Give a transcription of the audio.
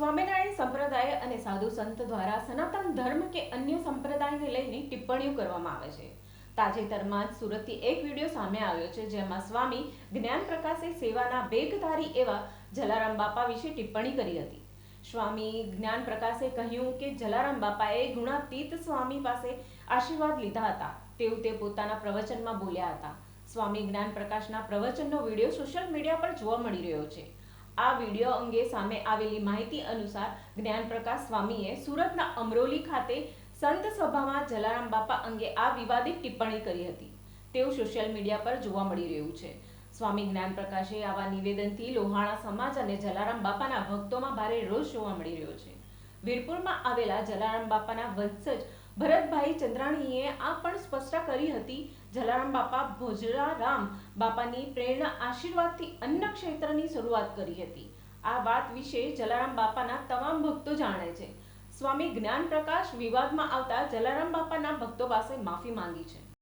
સ્વામિનારાયણ સંપ્રદાય અને સાધુ સંત દ્વારા સનાતન ધર્મ કે અન્ય સંપ્રદાયને લઈને ટિપ્પણીઓ કરવામાં આવે છે. તાજેતરમાં જ સુરતથી એક વીડિયો સામે આવ્યો છે, જેમાં સ્વામી જ્ઞાન પ્રકાશે સેવાના વેગધારી એવા જલારામ બાપા વિશે ટિપ્પણી કરી હતી. સ્વામી જ્ઞાન પ્રકાશે કહ્યું કે જલારામ બાપાએ ગુણાતીત સ્વામી પાસે આશીર્વાદ લીધા હતા. તેવું તે પોતાના પ્રવચનમાં બોલ્યા હતા. સ્વામી જ્ઞાન પ્રકાશના પ્રવચનનો વીડિયો સોશિયલ મીડિયા પર જોવા મળી રહ્યો છે. આ વીડિયો અંગે સામે આવેલી માહિતી અનુસાર જ્ઞાનપ્રકાશ સ્વામીએ સુરતના અમરોલી ખાતે સંત સભામાં જલારામ બાપા અંગે આ વિવાદિત ટિપ્પણી કરી હતી. તેવું સોશિયલ મીડિયા પર જોવા મળી રહ્યું છે. સ્વામી જ્ઞાન પ્રકાશે આવા નિવેદનથી લોહાણા સમાજ અને જલારામ બાપાના ભક્તોમાં ભારે રોષ જોવા મળી રહ્યો છે. વીરપુરમાં આવેલા જલારામ બાપાના વંશજ ભરતભાઈ ચંદ્રાણીએ આ પણ સ્પષ્ટતા કરી હતી, જલારામ બાપા ભોજરારામ બાપાની પ્રેરણા આશીર્વાદથી અન્ન ક્ષેત્રની શરૂઆત કરી હતી. આ વાત વિશે જલારામ બાપાના તમામ ભક્તો જાણે છે. સ્વામી જ્ઞાન પ્રકાશ વિવાદમાં આવતા જલારામ બાપાના ભક્તો પાસે માફી માંગી છે.